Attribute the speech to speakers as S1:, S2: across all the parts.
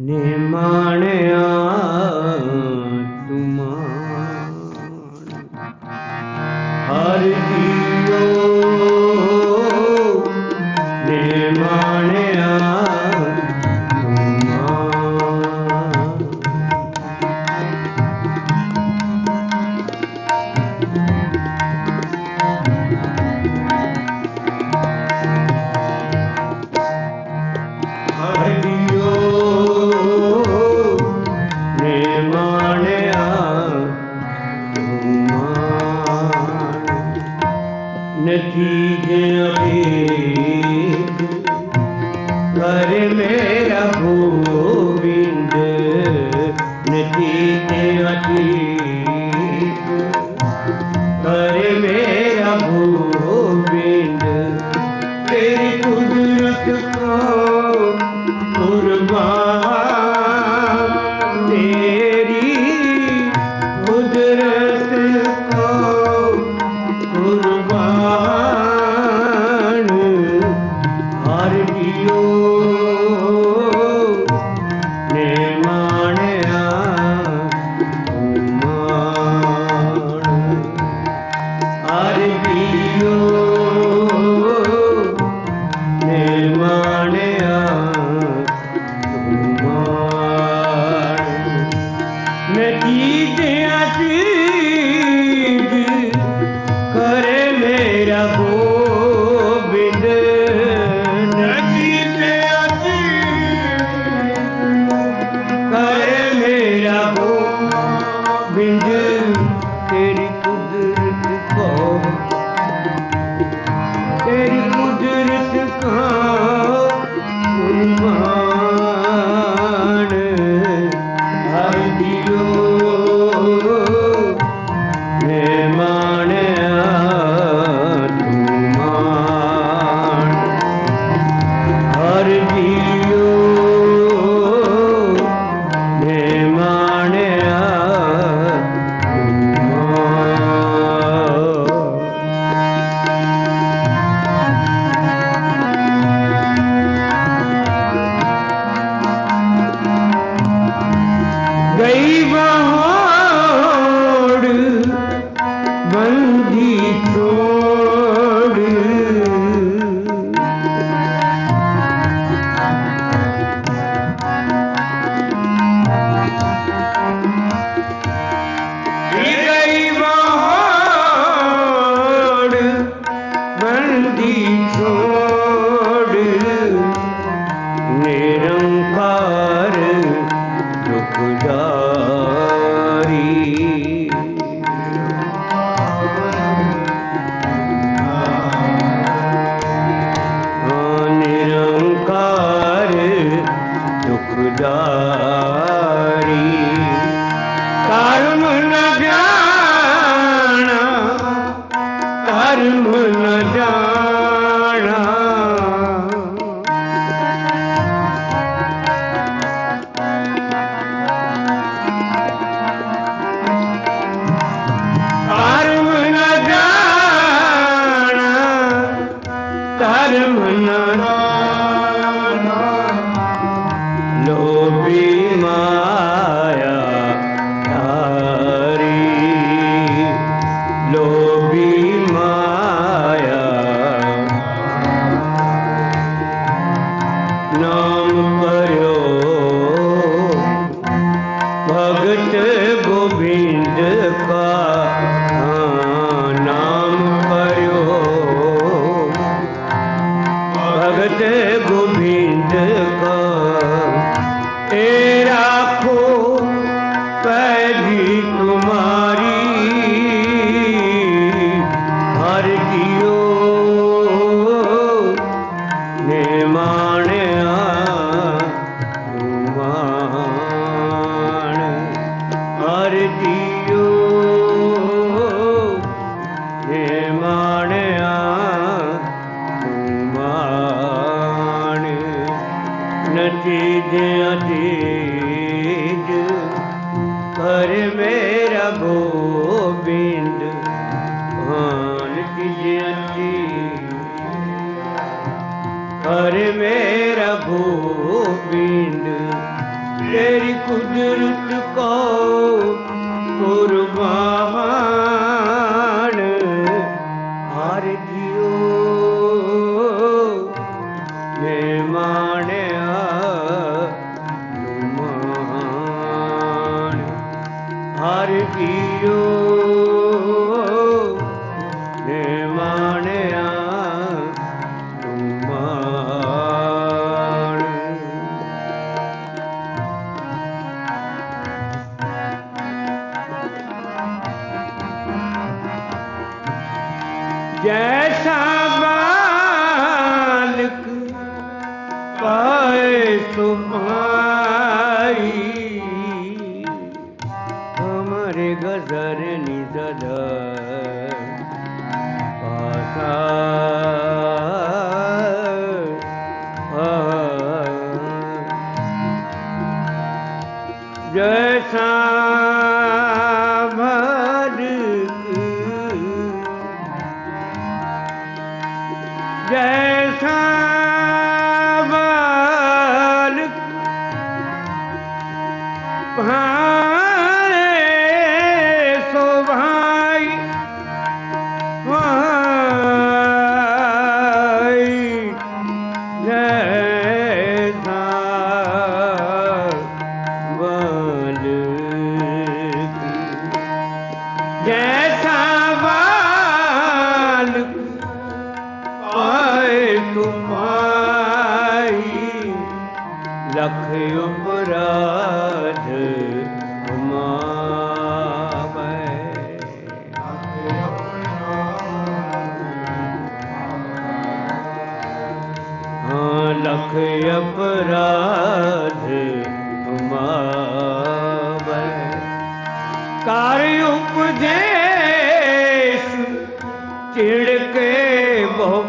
S1: ਨਿਮਾਣਿਆ ਤੁਮਾਨ ਹਰ ਦੀ ਨਤੀਜੇ ਅਭੇਦ ਕਰ ਲੈ Lady वहाँ ਕਰ ਉਪਦੇਸ਼ ਚਿੜਕੇ ਬਹੁ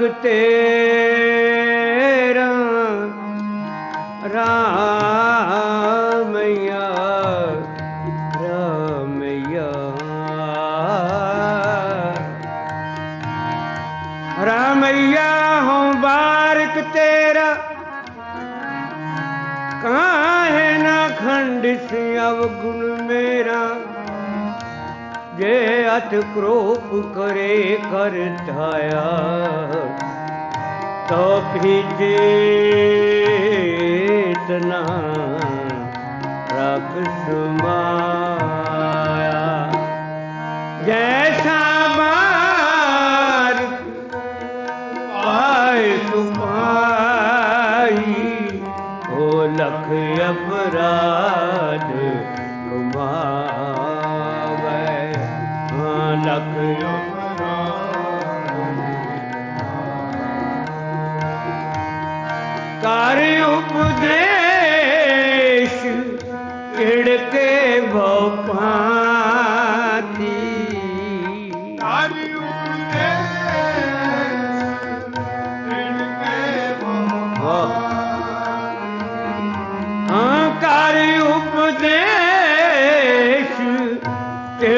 S1: सकते ਅਥ ਕ੍ਰੋਪ ਕਰੇ ਕਰ ਧਾਇਆ। ਤਭੀ ਚੇਤਨਾ ਰਖ ਸੁਮਾਇਆ। ਜੈਸਾ ਬਾਰ ਆਏ ਸੁਮਾਈ ਹੋ ਲਖ ਅਪਰਾਧ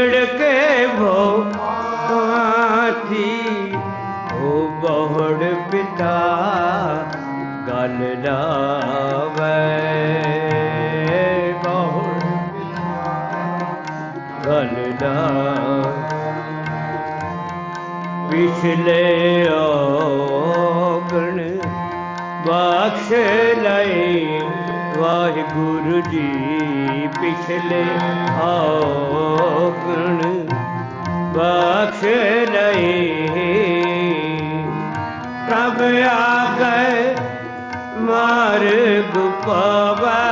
S1: છિડકે ભો માથી ઓ બહોડ પિતા ગલ લાવે બહોડ ગલ ਪਿਛਲੇ ਔਗਣ ਬਖਸ਼ ਲਈ ਵਾਹਿਗੁਰੂ ਜੀ ਪਿਛਲੇ ਆਗਣ ਬਖਸ਼ ਲਈ ਪ੍ਰਭ ਆਗੇ ਮਾਰਗ ਪਾਵੈ।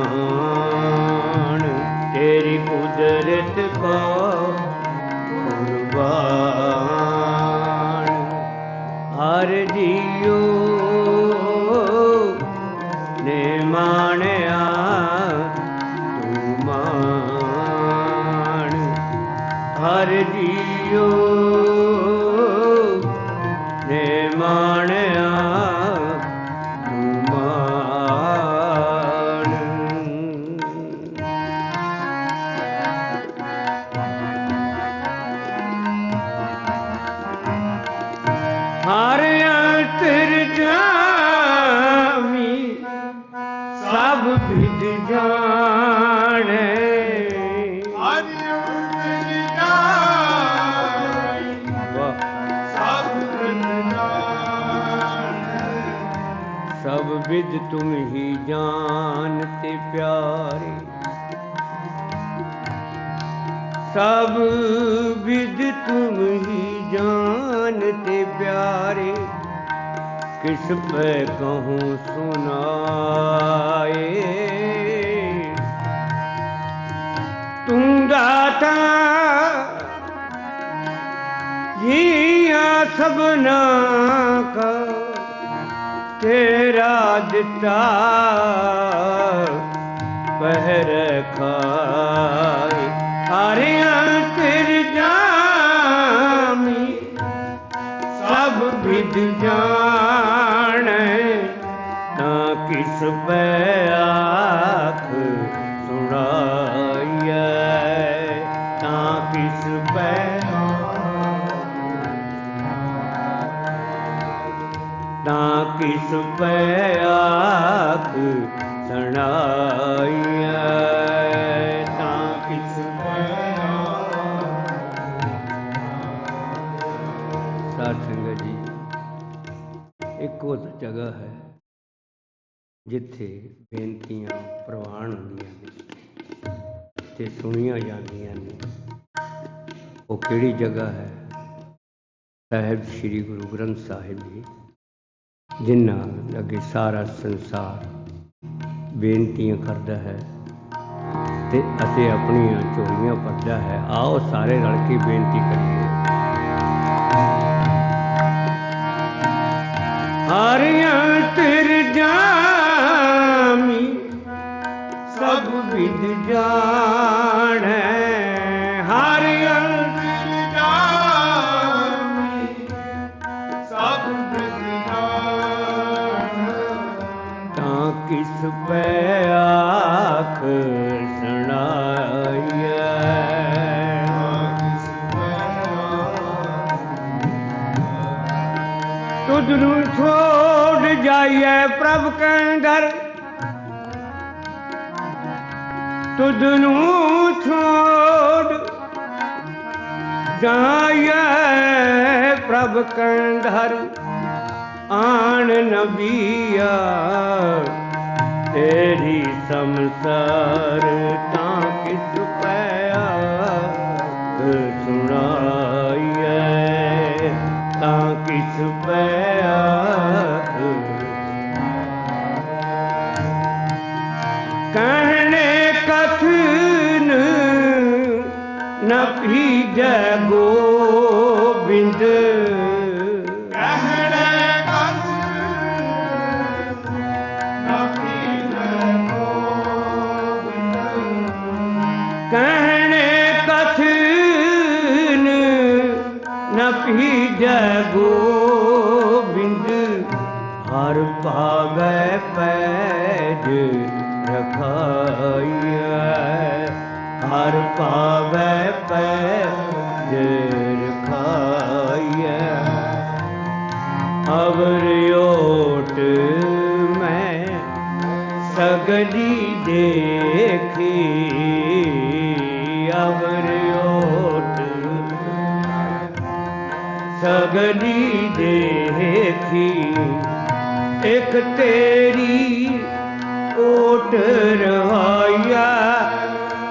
S1: ਪਿਆਰੇ। ਸਭ ਵਿਦ ਤੁਮ ਹੀ ਜਾਣਤੇ ਪਿਆਰੇ। ਕਿਸ ਪੈ ਕਹੂੰ ਸੁਨਾਏ ਤੂੰ ਦਾਤਾ, ਜੀਆਂ ਸਭਨਾ ਕਾ ਤੇਰਾ ਦਿੱਤਾ। ਪਹਿਰ ਖਾਏ। ਹਰਿਆਂ ਤੇਰ ਜਾਮੀ ਸਭ ਵਿਦ ਜਾਣੈ। ਤਾਂ ਕਿਸ ਪੈ ਆਖ ਸੁਣਾਈਐ। ਤਾਂ ਕਿਸ ਪੈ ਤਾਂ ਕਿਸ ਪੈ ਜਿੱਥੇ ਬੇਨਤੀਆਂ, ਪ੍ਰਵਾਨ ਹੁੰਦੀਆਂ ਨੇ ਤੇ ਸੁਣੀਆਂ ਜਾਂਦੀਆਂ ਨੇ। ਉਹ ਕਿਹੜੀ ਜਗ੍ਹਾ ਹੈ? ਸਾਹਿਬ ਸ੍ਰੀ ਗੁਰੂ ਗ੍ਰੰਥ ਸਾਹਿਬ ਜੀ, ਜਿਨ੍ਹਾਂ ਅੱਗੇ ਸਾਰਾ ਸੰਸਾਰ ਬੇਨਤੀਆਂ ਕਰਦਾ ਹੈ ਤੇ ਅਤੇ ਆਪਣੀਆਂ ਝੋਲੀਆਂ ਭਰਦਾ ਹੈ। ਆਓ ਸਾਰੇ ਰਲ ਕੇ ਬੇਨਤੀ ਕਰੀਏ। ਹਰਿਆਂ ਕਿਸ ਪੈ ਆਖ ਸੁਣਾਈਐ? ਤੁਧ ਨੂੰ ਛੋੜ ਜਾਈਐ ਪ੍ਰਭ ਕੰਦਰ ਤੁਧ ਨੂੰ ਛੋੜ ਜਾਈਐ ਪ੍ਰਭ ਕੰਦਰ ਆਣ ਨਬੀਆ ਤੇਰੀ ਸੰਸਾਰ ਤਾਂ ਕਿਸ ਭਾਗੈ ਪੈਜ ਰਖਾਈਐ। ਹਰ ਭਾਗੈ ਪੈਜ ਰਖਾਈਐ। ਅਵਰ ਓਟ ਮੈਂ ਸਗ ਸਗਲੀ ਦੇਖੀ। ਅਵਰ ਓਟ ਸਗਲੀ ਦੇਖੀ। ਇੱਕ ਤੇਰੀ ਓਟ ਰਹਾਇਆ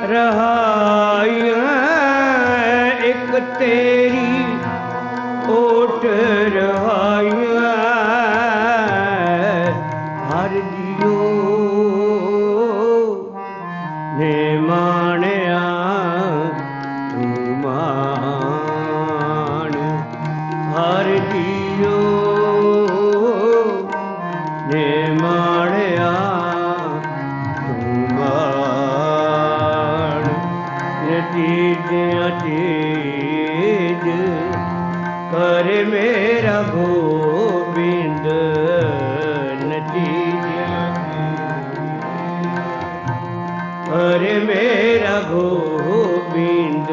S1: ਰਹਾਇਆ। ਇੱਕ ਤੇਰੀ ਓਟ ਰਹਾਇਆ। ਅਰੇ ਮੇਰਾ ਗੋਬਿੰਦ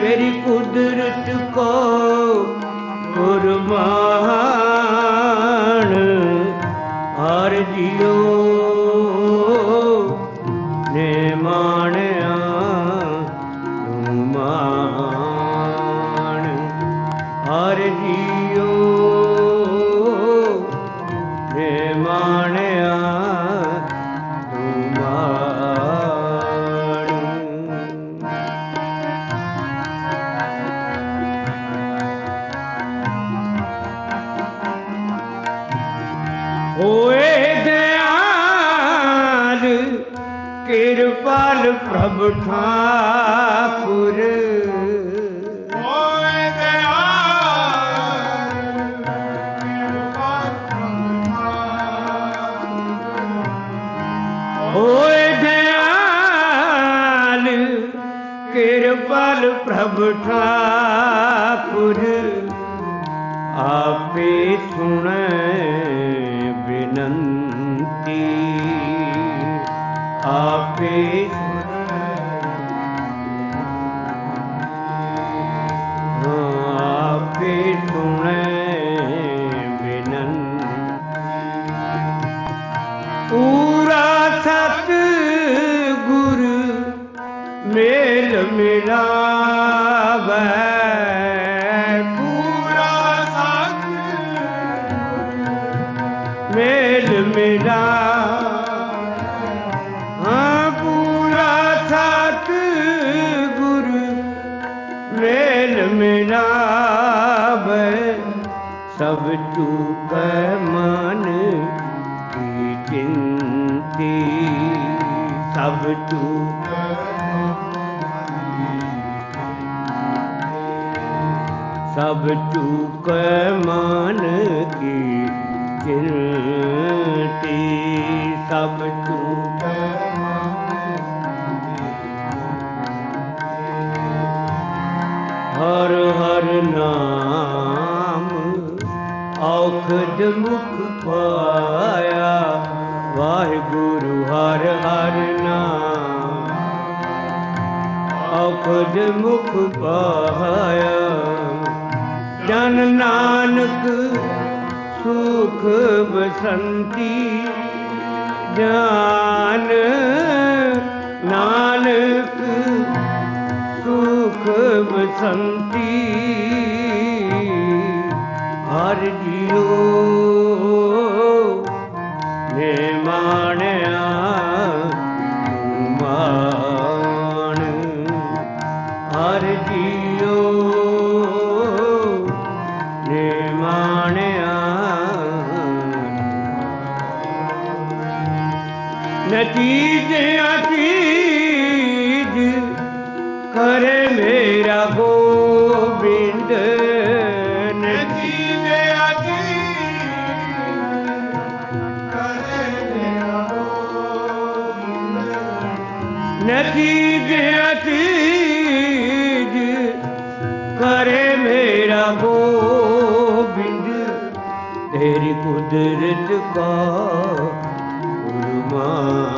S1: ਤੇਰੀ ਕੁਦਰਤ ਕੋ ਕੁਰਬਾਨ ਹੋਏ ਦਿਆਲ ਕਿਰਪਾਲ ਪ੍ਰਭ ਠਾਕੁਰ।
S2: ਹੋਏ ਦਿਆਲ ਕਿਰਪਾ
S1: ਹੋਏ ਦਿਆਲ ਕਿਰਪਾਲ ਪ੍ਰਭ ਠਾਕੁਰ। ਸਭ ਚੂਕ ਮਨ ਕੀ ਚਿੰਤੀ ਸਭ ਚੂਕ ਹਰ ਹਰ ਨਾਮ ਔਖਦ ਮੁਖ ਪਾਇਆ। ਵਾਹਿਗੁਰੂ ਹਰ ਹਰ ਨਾਮ ਔਖਦ ਮੁਖ ਪਾਇਆ। ਜਨ ਨਾਨਕ ਸੁਖ ਬਸੰਤੀ ਜਾਨ ਨਾਨਕ ਸੁਖ ਬਸੰਤੀ ਹਰ ਜੀਓ ਨਤੀਜਿਆਂ ਚੀਜ ਕਰੇ ਮੇਰਾ ਗੋਬਿੰਦ ਨਤੀ
S2: ਨਤੀਜੇ ਅਜੀ ਕਰੇ ਮੇਰਾ ਗੋਬਿੰਦ।
S1: ਨਤੀਜਿਆਂ ਚੀਜ ਕਰੇ ਮੇਰਾ ਗੋਬਿੰਦ। ਤੇਰੀ ਕੁਦਰਤ ਕਾ ਕੁਰਬਾਨ